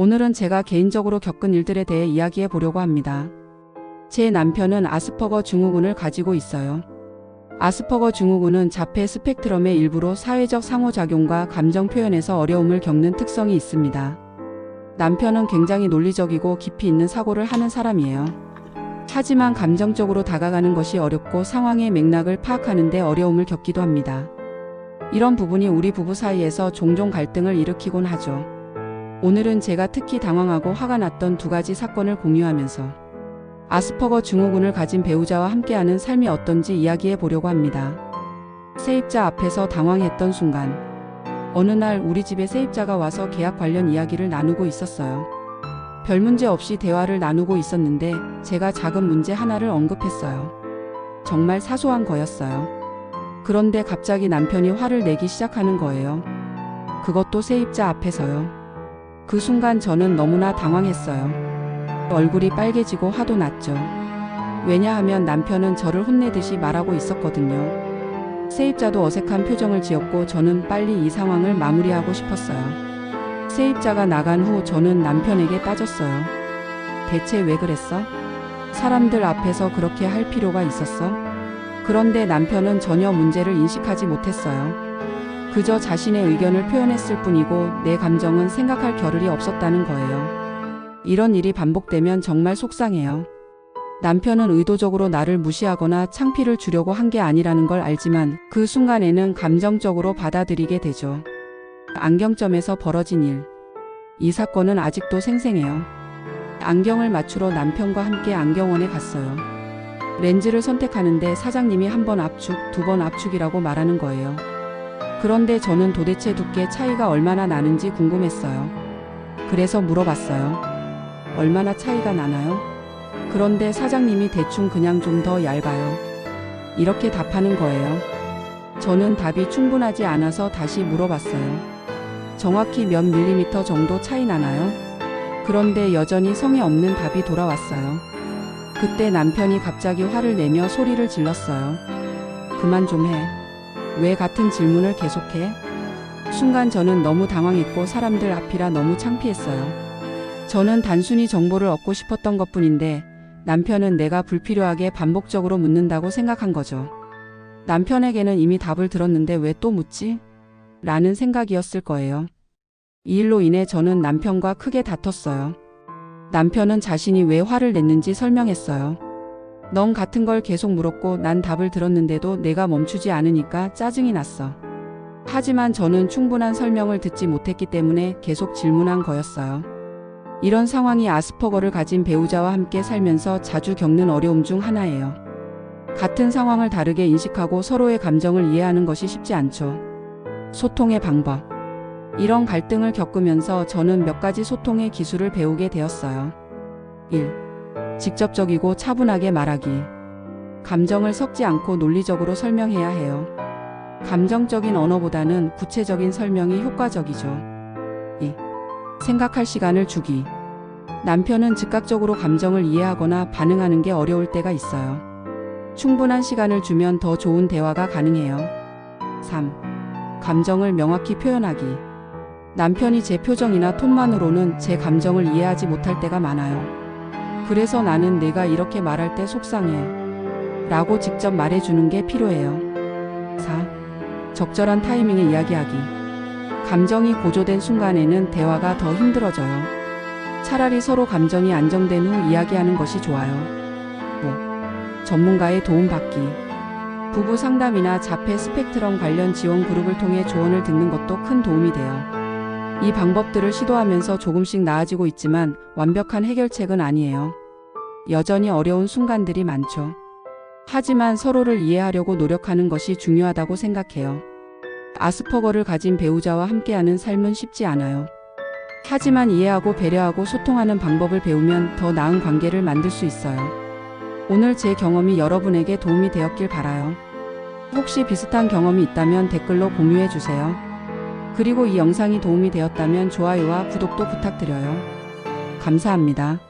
오늘은 제가 개인적으로 겪은 일들에 대해 이야기해 보려고 합니다. 제 남편은 아스퍼거 증후군을 가지고 있어요. 아스퍼거 증후군은 자폐 스펙트럼의 일부로 사회적 상호작용과 감정 표현에서 어려움을 겪는 특성이 있습니다. 남편은 굉장히 논리적이고 깊이 있는 사고를 하는 사람이에요. 하지만 감정적으로 다가가는 것이 어렵고 상황의 맥락을 파악하는데 어려움을 겪기도 합니다. 이런 부분이 우리 부부 사이에서 종종 갈등을 일으키곤 하죠. 오늘은 제가 특히 당황하고 화가 났던 두 가지 사건을 공유하면서 아스퍼거 증후군을 가진 배우자와 함께하는 삶이 어떤지 이야기해 보려고 합니다. 세입자 앞에서 당황했던 순간. 어느 날 우리 집에 세입자가 와서 계약 관련 이야기를 나누고 있었어요. 별 문제 없이 대화를 나누고 있었는데 제가 작은 문제 하나를 언급했어요. 정말 사소한 거였어요. 그런데 갑자기 남편이 화를 내기 시작하는 거예요. 그것도 세입자 앞에서요. 그 순간 저는 너무나 당황했어요. 얼굴이 빨개지고 화도 났죠. 왜냐하면 남편은 저를 혼내듯이 말하고 있었거든요. 세입자도 어색한 표정을 지었고 저는 빨리 이 상황을 마무리하고 싶었어요. 세입자가 나간 후 저는 남편에게 따졌어요. 대체 왜 그랬어? 사람들 앞에서 그렇게 할 필요가 있었어? 그런데 남편은 전혀 문제를 인식하지 못했어요. 그저 자신의 의견을 표현했을 뿐이고 내 감정은 생각할 겨를이 없었다는 거예요. 이런 일이 반복되면 정말 속상해요. 남편은 의도적으로 나를 무시하거나 창피를 주려고 한 게 아니라는 걸 알지만 그 순간에는 감정적으로 받아들이게 되죠. 안경점에서 벌어진 일. 이 사건은 아직도 생생해요. 안경을 맞추러 남편과 함께 안경원에 갔어요. 렌즈를 선택하는데 사장님이 한 번 압축, 두 번 압축이라고 말하는 거예요. 그런데 저는 도대체 두께 차이가 얼마나 나는지 궁금했어요. 그래서 물어봤어요. 얼마나 차이가 나나요? 그런데 사장님이 대충 그냥 좀 더 얇아요. 이렇게 답하는 거예요. 저는 답이 충분하지 않아서 다시 물어봤어요. 정확히 몇 밀리미터 정도 차이 나나요? 그런데 여전히 성의 없는 답이 돌아왔어요. 그때 남편이 갑자기 화를 내며 소리를 질렀어요. 그만 좀 해. 왜 같은 질문을 계속해? 순간 저는 너무 당황했고 사람들 앞이라 너무 창피했어요. 저는 단순히 정보를 얻고 싶었던 것 뿐인데 남편은 내가 불필요하게 반복적으로 묻는다고 생각한 거죠. 남편에게는 이미 답을 들었는데 왜 또 묻지? 라는 생각이었을 거예요. 이 일로 인해 저는 남편과 크게 다퉜어요. 남편은 자신이 왜 화를 냈는지 설명했어요. 넌 같은 걸 계속 물었고 난 답을 들었는데도 내가 멈추지 않으니까 짜증이 났어. 하지만 저는 충분한 설명을 듣지 못했기 때문에 계속 질문한 거였어요. 이런 상황이 아스퍼거를 가진 배우자와 함께 살면서 자주 겪는 어려움 중 하나예요. 같은 상황을 다르게 인식하고 서로의 감정을 이해하는 것이 쉽지 않죠. 소통의 방법. 이런 갈등을 겪으면서 저는 몇 가지 소통의 기술을 배우게 되었어요. 1. 직접적이고 차분하게 말하기. 감정을 섞지 않고 논리적으로 설명해야 해요. 감정적인 언어보다는 구체적인 설명이 효과적이죠. 2. 생각할 시간을 주기. 남편은 즉각적으로 감정을 이해하거나 반응하는 게 어려울 때가 있어요. 충분한 시간을 주면 더 좋은 대화가 가능해요. 3. 감정을 명확히 표현하기. 남편이 제 표정이나 톤만으로는 제 감정을 이해하지 못할 때가 많아요. 그래서 나는 내가 이렇게 말할 때 속상해. 라고 직접 말해주는 게 필요해요. 4. 적절한 타이밍에 이야기하기. 감정이 고조된 순간에는 대화가 더 힘들어져요. 차라리 서로 감정이 안정된 후 이야기하는 것이 좋아요. 5. 전문가의 도움받기. 부부 상담이나 자폐 스펙트럼 관련 지원 그룹을 통해 조언을 듣는 것도 큰 도움이 돼요. 이 방법들을 시도하면서 조금씩 나아지고 있지만 완벽한 해결책은 아니에요. 여전히 어려운 순간들이 많죠. 하지만 서로를 이해하려고 노력하는 것이 중요하다고 생각해요. 아스퍼거를 가진 배우자와 함께하는 삶은 쉽지 않아요. 하지만 이해하고 배려하고 소통하는 방법을 배우면 더 나은 관계를 만들 수 있어요. 오늘 제 경험이 여러분에게 도움이 되었길 바라요. 혹시 비슷한 경험이 있다면 댓글로 공유해 주세요. 그리고 이 영상이 도움이 되었다면 좋아요와 구독도 부탁드려요. 감사합니다.